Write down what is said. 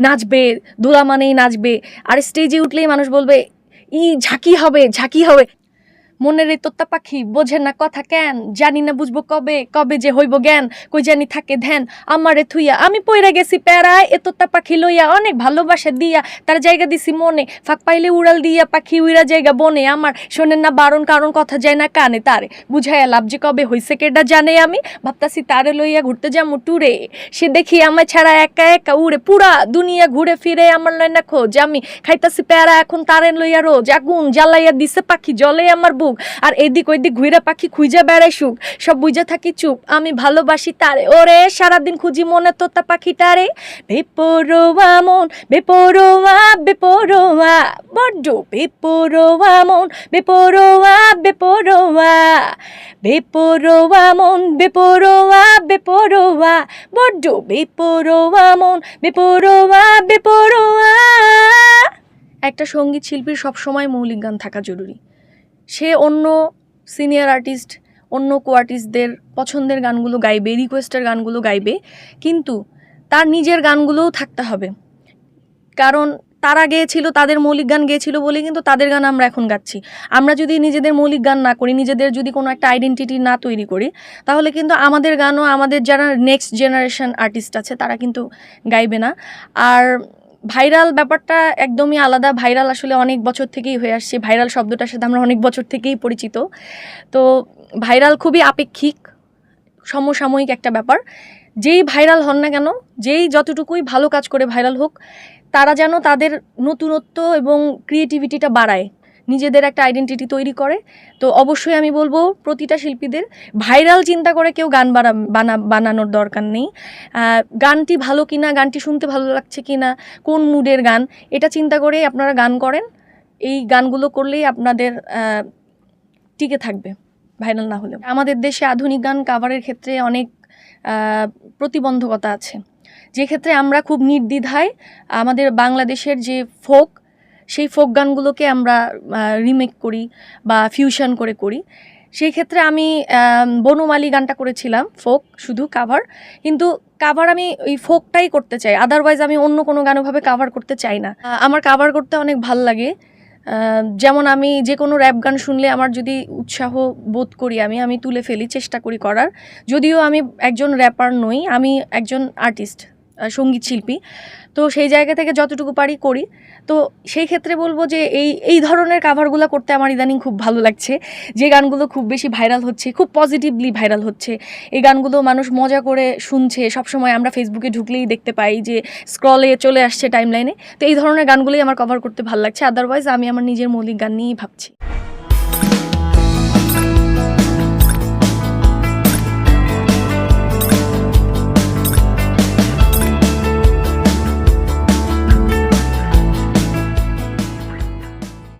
নাচবে দোলা মানেই নাচবে। আর স্টেজে উঠলেই মানুষ বলবে ই ঝাঁকি হবে ঝাঁকি হবে। মনের এই তোত্তা পাখি বোঝে না কথা কেন? জানি না বুঝব কবে কবে যে হইব জ্ঞান। কই জানি থাকে ধ্যান। আমারে থুইয়া আমি পইরা গেছি প্যারায়। এ তোত্তা পাখি লইয়া অনেক ভালোবাসা দিয়া। তার জায়গা দিছি মনে। ফাঁক পাইলে উড়াল দিয়া পাখি উইরা জায়গা বনে আমার। শোনেন না বারণ কারণ কথা যায় না কানে তারে। বুঝাইয়া লাভ যে কবে হইছে কেডা জানে আমি? ভাবতাছি তারে লইয়া ঘুরতে যাব টুরে। সে দেখি আমার ছাড়া একা একা উড়ে পুরা দুনিয়া ঘুরে ফিরে আমার লয় না খোঁজ। আমি খাইতাছি প্যারা, এখন তারে লইয়া রোজ। আগুন জ্বালাইয়া দিছে পাখি জলে আমার বুক আর এদিক ওইদিক ঘুরে পাখি খুঁজে বেড়াই সুখ। সব বুঝে থাকি চুপ, আমি ভালোবাসি তারে। ওরে, সারাদিন খুঁজি মনে তোতা পাখিটারে। বেপরোয়া মন, বেপরোয়া বেপরোয়া। বড্ড বেপরোয়া মন, বেপরোয়া বেপরোয়া। বেপরোয়া মন, বেপরোয়া বেপরোয়া। বড্ড বেপরোয়া মন, বেপরোয়া বেপরোয়া। একটা সংগীত শিল্পীর সবসময় মৌলিক গান থাকা জরুরি। সে অন্য সিনিয়র আর্টিস্ট অন্য কো আর্টিস্টদের পছন্দের গানগুলো গাইবে রিকোয়েস্টের গানগুলো গাইবে, কিন্তু তার নিজের গানগুলোও থাকতে হবে। কারণ তারা গেয়েছিল, তাদের মৌলিক গান গেয়েছিল বলে কিন্তু তাদের গান আমরা এখন গাচ্ছি। আমরা যদি নিজেদের মৌলিক গান না করি, নিজেদের যদি কোনো একটা আইডেন্টিটি না তৈরি করি, তাহলে কিন্তু আমাদের গানও আমাদের যারা নেক্সট জেনারেশন আর্টিস্ট আছে, তারা কিন্তু গাইবে না। আর ভাইরাল ব্যাপারটা একদমই আলাদা। ভাইরাল আসলে অনেক বছর থেকেই হয়ে আসছে। ভাইরাল শব্দটার সাথে আমরা অনেক বছর থেকেই পরিচিত। তো ভাইরাল খুবই আপেক্ষিক, সমসাময়িক একটা ব্যাপার। যেই ভাইরাল হন না কেন, যেই যতটুকুই ভালো কাজ করে ভাইরাল হোক, তারা যেন তাদের নতুনত্ব এবং ক্রিয়েটিভিটিটা বাড়ায়। নিজেদের একটা আইডেন্টিটি তৈরি করে। তো অবশ্যই আমি বলব প্রতিটা শিল্পীদের ভাইরাল চিন্তা করে কেউ গান বানা বানা, বানানোর দরকার নেই। গানটি ভালো কিনা, গানটি শুনতে ভালো লাগছে কিনা, কোন মুডের গান, এটা চিন্তা করেই আপনারা গান করেন। এই গানগুলো করলেই আপনাদের টিকে থাকবে ভাইরাল না হলে আমাদের দেশে আধুনিক গান কাভারের ক্ষেত্রে অনেক প্রতিবন্ধকতা আছে। যে ক্ষেত্রে আমরা খুব নির্দ্বিধায় আমাদের বাংলাদেশের যে ফোক সেই ফোক গানগুলোকে আমরা রিমেক করি বা ফিউশন করে করি। সেই ক্ষেত্রে আমি বনমালী গানটা করেছিলাম ফোক শুধু কাভার কিন্তু কাভার আমি ওই ফোকটাই করতে চাই। আদারওয়াইজ আমি অন্য কোনো গানভাবে কাভার করতে চাই না। আমার কাভার করতে অনেক ভালো লাগে। যেমন আমি যে কোনো র্যাপ গান শুনলে আমার যদি উৎসাহ বোধ করি আমি আমি তুলে ফেলি, চেষ্টা করি করার। যদিও আমি একজন র্যাপার নই, আমি একজন আর্টিস্ট সংগীত শিল্পী। তো সেই জায়গা থেকে যতটুকু পারি করি। তো সেই ক্ষেত্রে বলব যে এই এই ধরনের কাভারগুলো করতে আমার ইদানিং খুব ভালো লাগছে। যে গানগুলো খুব বেশি ভাইরাল হচ্ছে, খুব পজিটিভলি ভাইরাল হচ্ছে। এই গানগুলো মানুষ মজা করে শুনছে। সবসময় আমরা ফেসবুকে ঢুকলেই দেখতে পাই যে স্ক্রলে চলে আসছে টাইমলাইনে তো এই ধরনের গানগুলোই আমার কভার করতে ভালো লাগছে। আদারওয়াইজ আমি আমার নিজের মৌলিক গান নিয়েই ভাবছি।